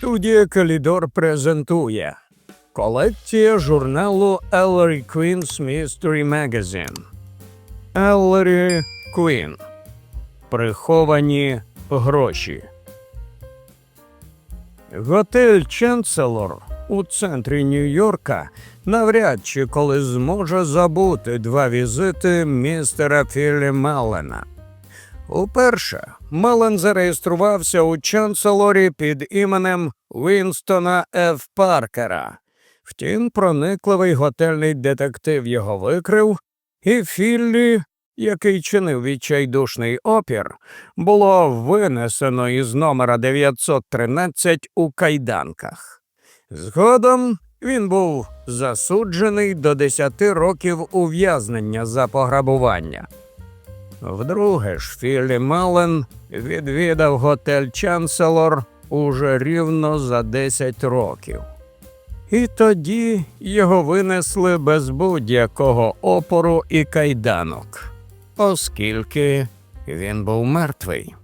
Студія Калідор презентує колекція журналу Ellery Queen's Mystery Magazine. Ellery Queen. Приховані гроші. Готель Ченселор у центрі Нью-Йорка навряд чи коли зможе забути два візити містера Філі Меллена. Уперше Мелен зареєструвався у Чанселорі під іменем Вінстона Ф. Паркера. Втім, проникливий готельний детектив його викрив, і Філлі, який чинив відчайдушний опір, було винесено із номера 913 у кайданках. Згодом він був засуджений до 10 років ув'язнення за пограбування. Вдруге ж Філі Мелен відвідав готель Чанселор уже рівно за 10 років. І тоді його винесли без будь-якого опору і кайданок, оскільки він був мертвий.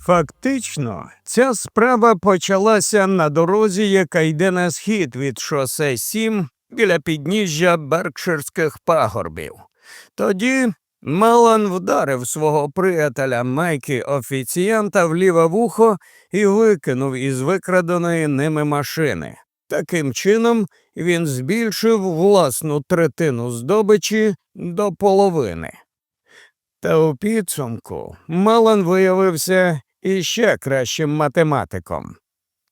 Фактично, ця справа почалася на дорозі, яка йде на схід від шосе 7 біля підніжжя Беркширських пагорбів. Тоді Мелан вдарив свого приятеля Майки офіціанта в ліве вухо і викинув із викраденої ними машини. Таким чином він збільшив власну третину здобичі до половини. Та у підсумку Мелан виявився іще кращим математиком.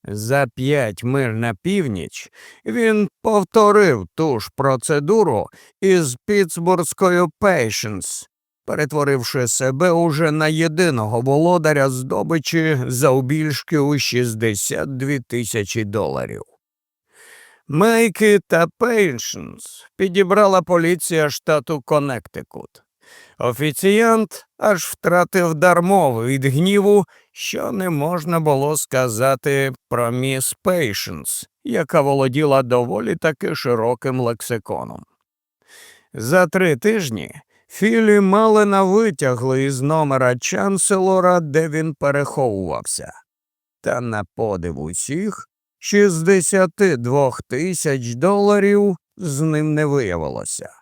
За п'ять миль на північ він повторив ту ж процедуру із Пітсбурзькою Patience, перетворивши себе уже на єдиного володаря здобичі завбільшки у 62 тисячі доларів. Мейки та Пейшенс підібрала поліція штату Коннектикут. Офіціант аж втратив дар мови від гніву, що не можна було сказати про міс Пейшенс, яка володіла доволі таки широким лексиконом. За три тижні Філі Малена витягли із номера Чанселора, де він переховувався. Та на подив усіх 62 тисяч доларів з ним не виявилося.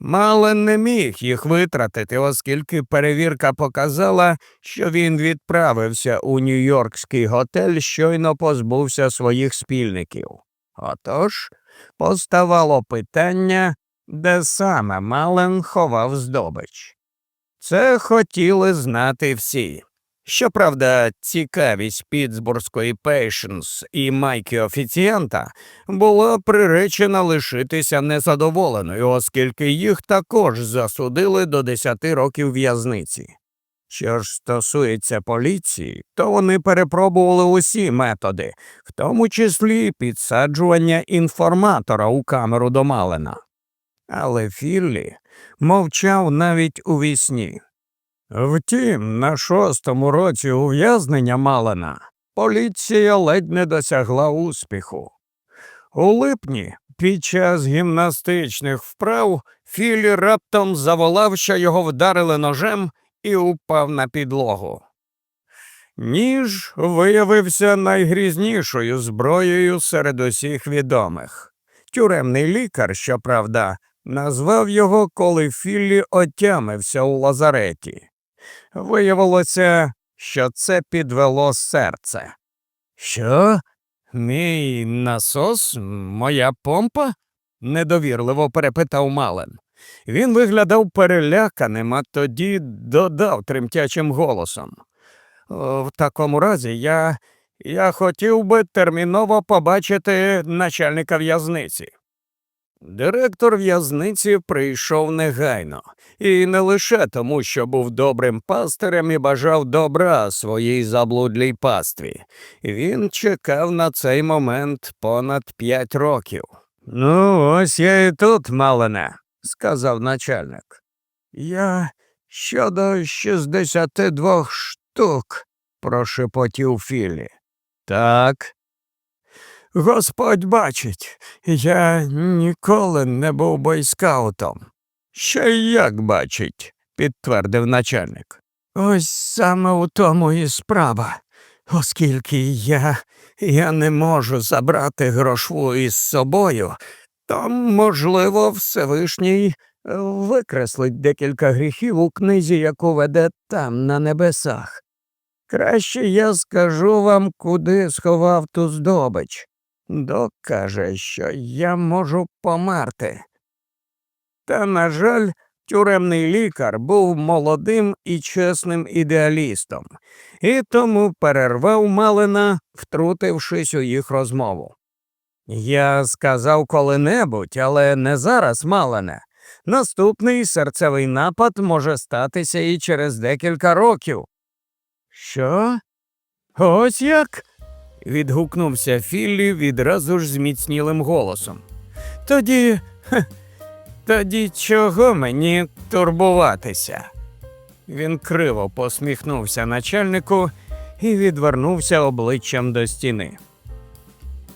Мален не міг їх витратити, оскільки перевірка показала, що він відправився у Нью-Йоркський готель, щойно позбувся своїх спільників. Отож, поставало питання, де саме Мален ховав здобич. Це хотіли знати всі. Щоправда, цікавість Пітсбурзької Пейшенс і майки офіціанта була приречена лишитися незадоволеною, оскільки їх також засудили до 10 років в'язниці. Що ж стосується поліції, то вони перепробували усі методи, в тому числі підсаджування інформатора у камеру до Малена. Але Філлі мовчав навіть у вісні. Втім, на шостому році ув'язнення Малена поліція ледь не досягла успіху. У липні, під час гімнастичних вправ, Філі раптом заволав, що його вдарили ножем і упав на підлогу. Ніж виявився найгрізнішою зброєю серед усіх відомих. Тюремний лікар, щоправда, назвав його, коли Філлі отямився у лазареті. Виявилося, що це підвело серце. Що? Мій насос, моя помпа? недовірливо перепитав Мален. Він виглядав переляканим, а тоді додав тремтячим голосом. В такому разі я, я хотів би терміново побачити начальника в'язниці. Директор в'язниці прийшов негайно, і не лише тому, що був добрим пастирем і бажав добра своїй заблудлій пастві. Він чекав на цей момент понад п'ять років. Ну, ось я і тут, Малене, сказав начальник. Я щодо 62 штук, прошепотів Філі. Так, Господь бачить, я ніколи не був бойскаутом. Ще як бачить, підтвердив начальник. Ось саме у тому і справа. оскільки я, я не можу забрати грошву із собою, то, можливо, Всевишній е, викреслить декілька гріхів у книзі, яку веде там, на небесах. Краще я скажу вам, куди сховав ту здобич. Док що я можу померти. Та, на жаль, тюремний лікар був молодим і чесним ідеалістом, і тому перервав Малина, втрутившись у їх розмову. Я сказав коли-небудь, але не зараз, Малине. Наступний серцевий напад може статися і через декілька років. Що? Ось як? Відгукнувся Філлі відразу ж зміцнілим голосом. Тоді. хе, тоді чого мені турбуватися? Він криво посміхнувся начальнику і відвернувся обличчям до стіни.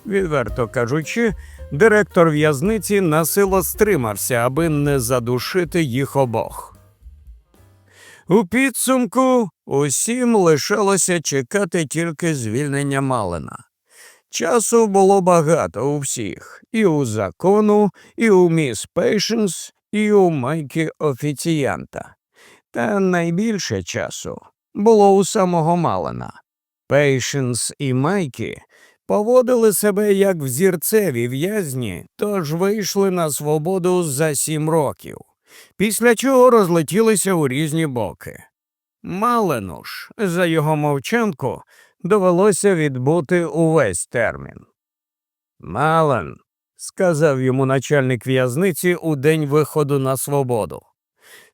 Відверто кажучи, директор в'язниці насило стримався, аби не задушити їх обох. У підсумку усім лишалося чекати тільки звільнення Малина. Часу було багато у всіх, і у закону, і у міс Пейшенс, і у майки офіціянта. Та найбільше часу було у самого Малина. Пейшенс і Майкі поводили себе як взірцеві в'язні, тож вийшли на свободу за сім років, після чого розлетілися у різні боки. Малену ж, за його мовчанку, довелося відбути увесь термін. Мален, сказав йому начальник в'язниці у день виходу на свободу.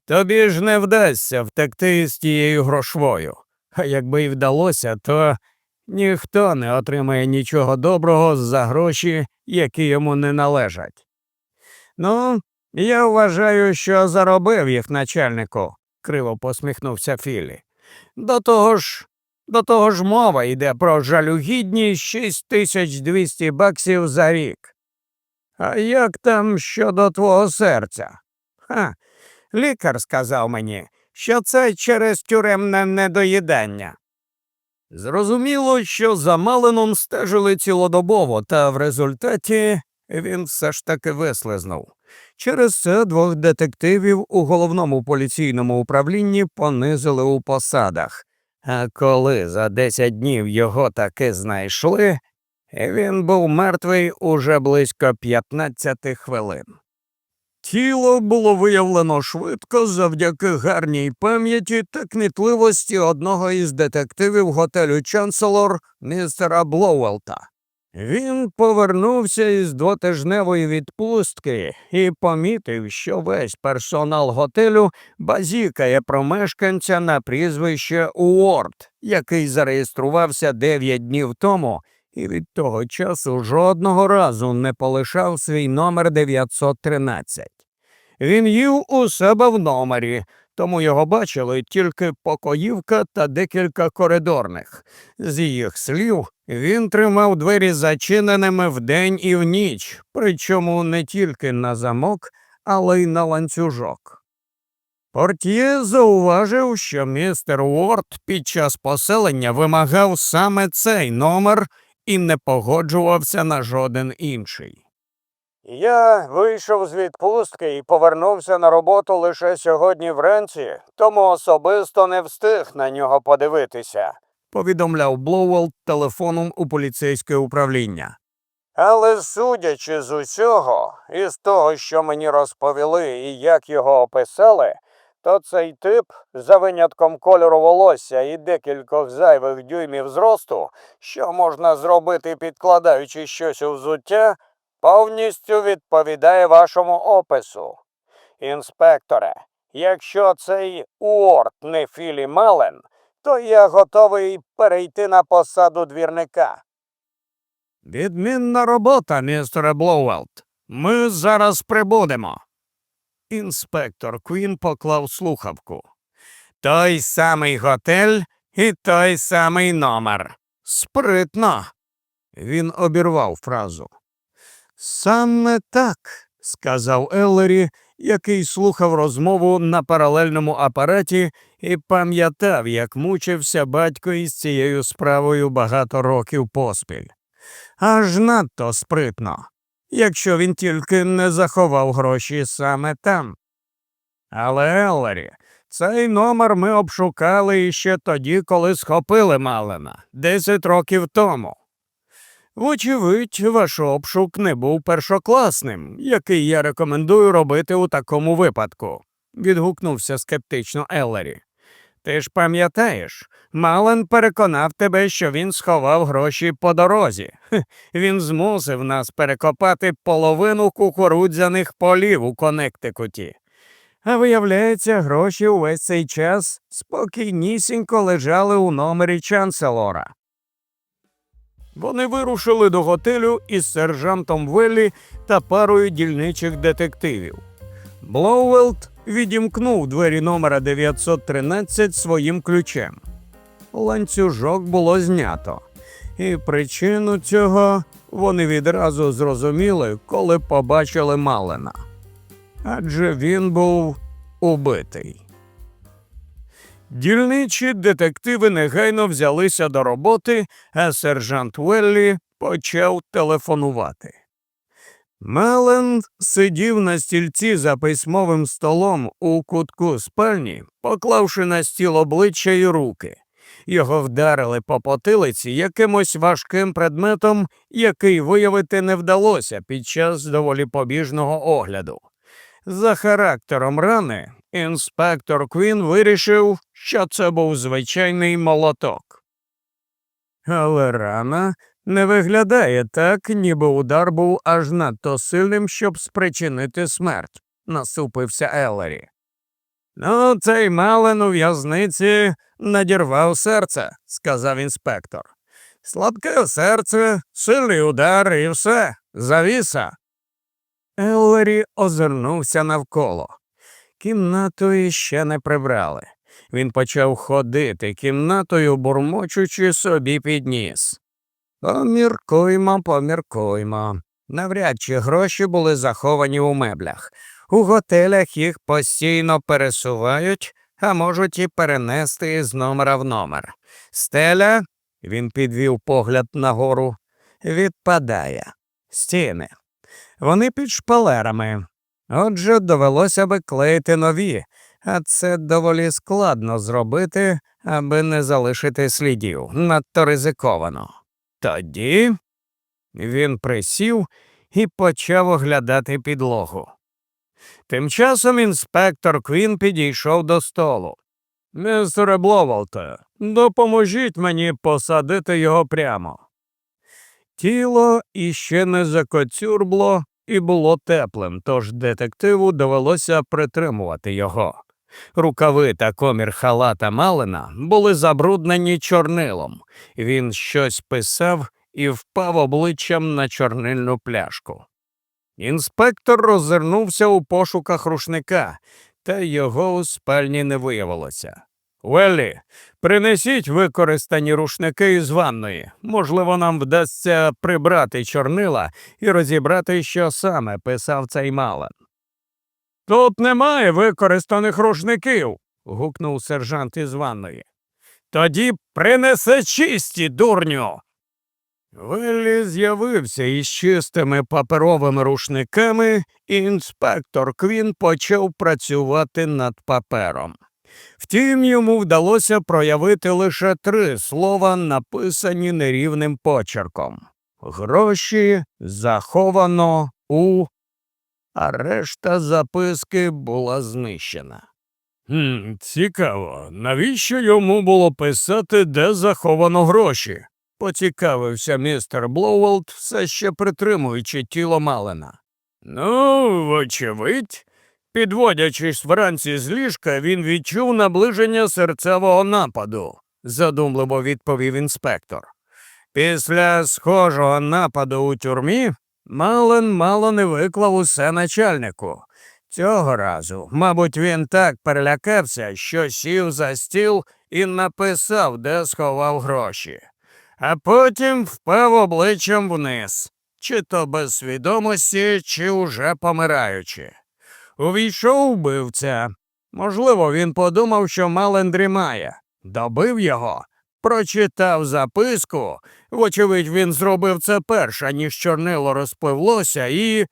Тобі ж не вдасться втекти з тією грошвою, а якби й вдалося, то ніхто не отримає нічого доброго за гроші, які йому не належать. Ну, я вважаю, що заробив їх начальнику, криво посміхнувся Філі. До того ж, до того ж мова йде про жалюгідні 6200 баксів за рік. А як там щодо твого серця? Ха, лікар сказав мені, що це через тюремне недоїдання. Зрозуміло, що за Малином стежили цілодобово, та в результаті він все ж таки вислизнув. Через це двох детективів у головному поліційному управлінні понизили у посадах. А коли за 10 днів його таки знайшли, він був мертвий уже близько 15 хвилин. Тіло було виявлено швидко завдяки гарній пам'яті та кмітливості одного із детективів готелю Чанселор містера Блоуелта. Він повернувся із двотижневої відпустки і помітив, що весь персонал готелю базікає про мешканця на прізвище Уорд, який зареєструвався дев'ять днів тому і від того часу жодного разу не полишав свій номер 913. Він їв у себе в номері, тому його бачили тільки покоївка та декілька коридорних. З їх слів, він тримав двері зачиненими вдень і в ніч, причому не тільки на замок, але й на ланцюжок. Портьє зауважив, що містер Уорд під час поселення вимагав саме цей номер і не погоджувався на жоден інший. Я вийшов з відпустки і повернувся на роботу лише сьогодні вранці, тому особисто не встиг на нього подивитися, повідомляв Блоуелл телефоном у поліцейське управління. Але судячи з усього, і з того, що мені розповіли і як його описали, то цей тип, за винятком кольору волосся і декількох зайвих дюймів зросту, що можна зробити, підкладаючи щось у взуття, повністю відповідає вашому опису. Інспекторе, якщо цей Уорд не Філі Мален, то я готовий перейти на посаду двірника. Відмінна робота, містере Блоуелт. Ми зараз прибудемо. Інспектор Квін поклав слухавку. Той самий готель і той самий номер. Спритно. Він обірвав фразу. Саме так, сказав Еллері, який слухав розмову на паралельному апараті і пам'ятав, як мучився батько із цією справою багато років поспіль. Аж надто спритно, якщо він тільки не заховав гроші саме там. Але Еллері, цей номер ми обшукали іще тоді, коли схопили Малена, десять років тому. Вочевидь, ваш обшук не був першокласним, який я рекомендую робити у такому випадку, відгукнувся скептично Еллері. Ти ж пам'ятаєш, Мален переконав тебе, що він сховав гроші по дорозі. Він змусив нас перекопати половину кукурудзяних полів у Коннектикуті. А виявляється, гроші увесь цей час спокійнісінько лежали у номері Чанселора. Вони вирушили до готелю із сержантом Веллі та парою дільничих детективів. Блоуелт відімкнув двері номера 913 своїм ключем. Ланцюжок було знято, і причину цього вони відразу зрозуміли, коли побачили Малена. Адже він був убитий. Дільничі детективи негайно взялися до роботи, а сержант Веллі почав телефонувати. Мелен сидів на стільці за письмовим столом у кутку спальні, поклавши на стіл обличчя й руки. Його вдарили по потилиці якимось важким предметом, який виявити не вдалося під час доволі побіжного огляду. За характером рани інспектор Квін вирішив, що це був звичайний молоток. Але рана не виглядає так, ніби удар був аж надто сильним, щоб спричинити смерть, насупився Еллері. Ну, цей мален у в'язниці надірвав серце, сказав інспектор. Слабке серце, сильний удар і все, завіса. Еллері озирнувся навколо. Кімнату іще не прибрали. Він почав ходити кімнатою, бурмочучи собі під ніс. Поміркуймо, поміркуймо. Навряд чи гроші були заховані у меблях. У готелях їх постійно пересувають, а можуть і перенести з номера в номер. Стеля, він підвів погляд нагору, відпадає. Стіни. Вони під шпалерами. Отже, довелося би клеїти нові, а це доволі складно зробити, аби не залишити слідів. Надто ризиковано. Тоді він присів і почав оглядати підлогу. Тим часом інспектор Квін підійшов до столу. Містере Бловолте, допоможіть мені посадити його прямо. Тіло іще не закоцюрбло і було теплим, тож детективу довелося притримувати його. Рукави та комір халата Малина були забруднені чорнилом. Він щось писав і впав обличчям на чорнильну пляшку. Інспектор роззирнувся у пошуках рушника, та його у спальні не виявилося. Веллі, принесіть використані рушники із ванної. Можливо, нам вдасться прибрати чорнила і розібрати, що саме писав цей Малан. Тут немає використаних рушників. гукнув сержант із ванної. Тоді принесе чисті, дурню. Веллі з'явився із чистими паперовими рушниками, і інспектор Квін почав працювати над папером. Втім, йому вдалося проявити лише три слова, написані нерівним почерком гроші заховано у, а решта записки була знищена. «Хм, Цікаво, навіщо йому було писати, де заховано гроші? поцікавився містер Блоуелт, все ще притримуючи тіло Малена. Ну, вочевидь, Підводячись вранці з ліжка, він відчув наближення серцевого нападу, задумливо відповів інспектор. Після схожого нападу у тюрмі Мален мало не виклав усе начальнику. Цього разу, мабуть, він так перелякався, що сів за стіл і написав, де сховав гроші, а потім впав обличчям вниз, чи то без свідомості, чи уже помираючи. Увійшов вбивця. Можливо, він подумав, що Мален дрімає, добив його, прочитав записку. Вочевидь, він зробив це перше, ніж чорнило розпливлося, і.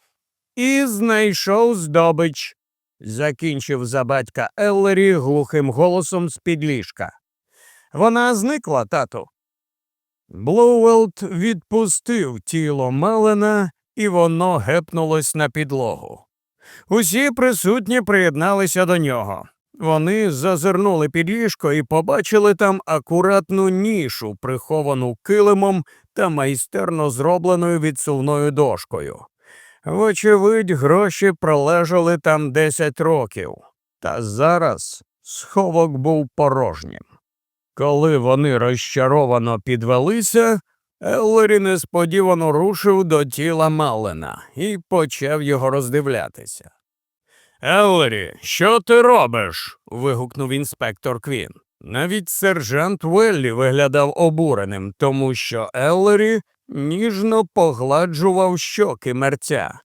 і знайшов здобич. Закінчив за батька Еллері глухим голосом з під ліжка. Вона зникла, тату. Блоуелт відпустив тіло Мелена, і воно гепнулось на підлогу. Усі присутні приєдналися до нього. Вони зазирнули під ліжко і побачили там акуратну нішу, приховану килимом та майстерно зробленою відсувною дошкою. Вочевидь, гроші пролежали там 10 років, та зараз сховок був порожнім. Коли вони розчаровано підвелися, Еллері несподівано рушив до тіла Маллена і почав його роздивлятися. Еллері, що ти робиш? вигукнув інспектор Квін. Навіть сержант Веллі виглядав обуреним, тому що Еллері ніжно погладжував щоки мерця.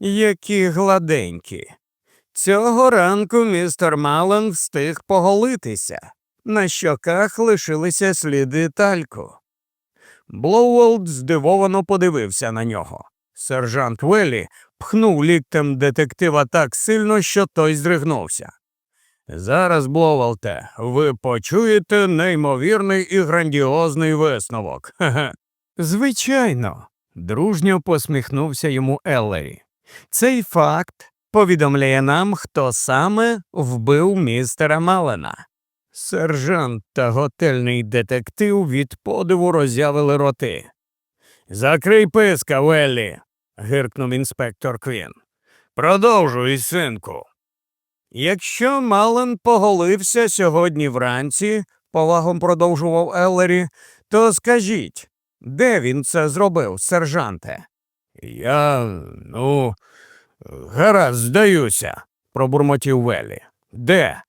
Які гладенькі. Цього ранку містер Мален встиг поголитися. На щоках лишилися сліди тальку. Блоуолд здивовано подивився на нього. Сержант Веллі пхнув ліктем детектива так сильно, що той здригнувся. Зараз, Блоуолте, ви почуєте неймовірний і грандіозний висновок. Хе-хе. Звичайно, дружньо посміхнувся йому Еллері. Цей факт повідомляє нам, хто саме вбив містера Малена. Сержант та готельний детектив від подиву роззявили роти. Закрий писка, Веллі, гиркнув інспектор Квін. Продовжуй, синку. Якщо Мален поголився сьогодні вранці, повагом продовжував Еллері, то скажіть, де він це зробив, сержанте? Я, ну, гаразд, здаюся, пробурмотів Веллі. Де?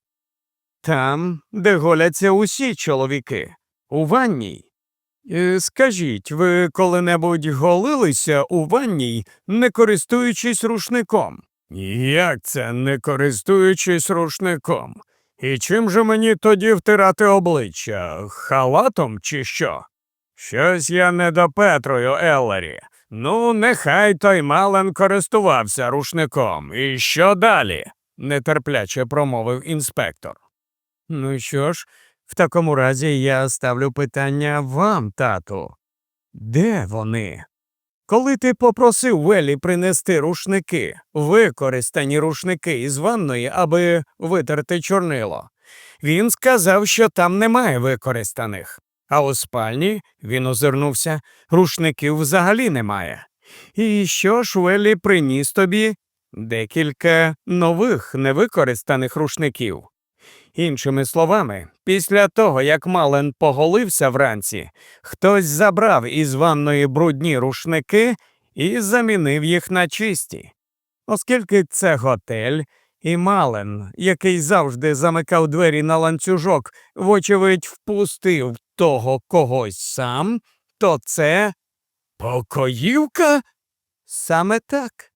Там, де голяться усі чоловіки, у ванній. Е, Скажіть, ви коли-небудь голилися у ванній, не користуючись рушником? Як це не користуючись рушником? І чим же мені тоді втирати обличчя? Халатом чи що? Щось я не допетрую, Еллері. Ну, нехай той Мален користувався рушником. І що далі? нетерпляче промовив інспектор. Ну що ж, в такому разі я ставлю питання вам, тату. Де вони? Коли ти попросив Велі принести рушники, використані рушники із ванної, аби витерти чорнило, він сказав, що там немає використаних. А у спальні, він озирнувся, рушників взагалі немає. І що ж Велі приніс тобі? Декілька нових невикористаних рушників. Іншими словами, після того, як Мален поголився вранці, хтось забрав із ванної брудні рушники і замінив їх на чисті. Оскільки це готель, і Мален, який завжди замикав двері на ланцюжок, вочевидь, впустив того когось сам, то це покоївка? Саме так.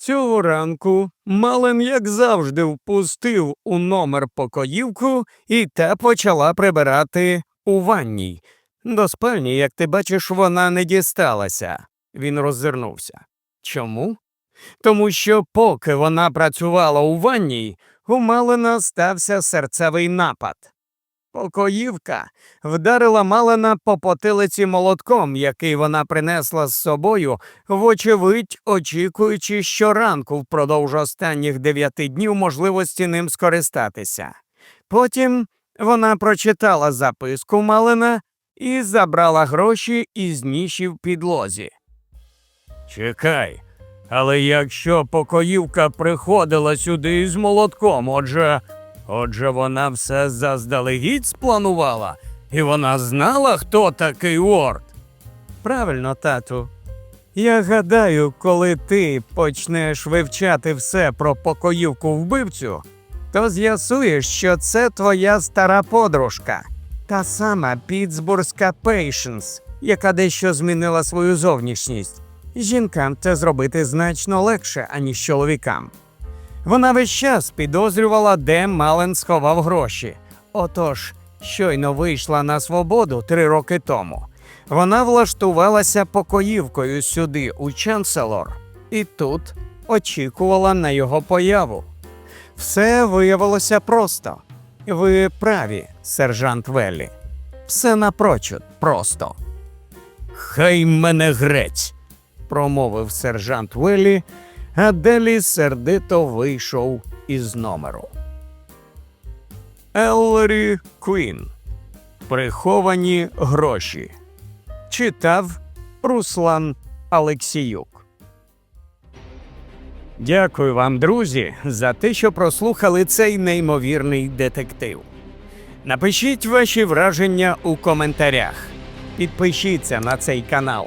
Цього ранку Мален, як завжди, впустив у номер покоївку, і та почала прибирати у ванній. До спальні, як ти бачиш, вона не дісталася. Він роззирнувся. Чому? Тому що, поки вона працювала у ванній, у Малена стався серцевий напад. Покоївка вдарила Малена по потилиці молотком, який вона принесла з собою, вочевидь, очікуючи щоранку впродовж останніх дев'яти днів можливості ним скористатися. Потім вона прочитала записку Малена і забрала гроші із ніші в підлозі. Чекай, але якщо покоївка приходила сюди із молотком, отже. Отже, вона все заздалегідь спланувала, і вона знала, хто такий Уорд. Правильно, тату. Я гадаю, коли ти почнеш вивчати все про покоївку вбивцю, то з'ясуєш, що це твоя стара подружка, та сама Пітсбурзька Пейшенс, яка дещо змінила свою зовнішність. Жінкам це зробити значно легше, аніж чоловікам. Вона весь час підозрювала, де Мален сховав гроші. Отож, щойно вийшла на свободу три роки тому. Вона влаштувалася покоївкою сюди, у Чанселор, і тут очікувала на його появу. Все виявилося просто. Ви праві, сержант Веллі. Все напрочуд просто. Хай мене грець, промовив сержант Веллі, а Делі сердито вийшов із номеру. Еллері Квін. Приховані гроші. Читав Руслан Алексіюк. Дякую вам, друзі, за те, що прослухали цей неймовірний детектив. Напишіть ваші враження у коментарях. Підпишіться на цей канал,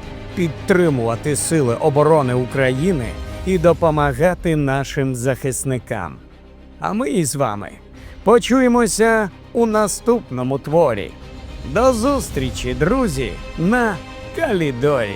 підтримувати Сили оборони України і допомагати нашим захисникам. А ми із вами почуємося у наступному творі. До зустрічі, друзі, на Калідорі.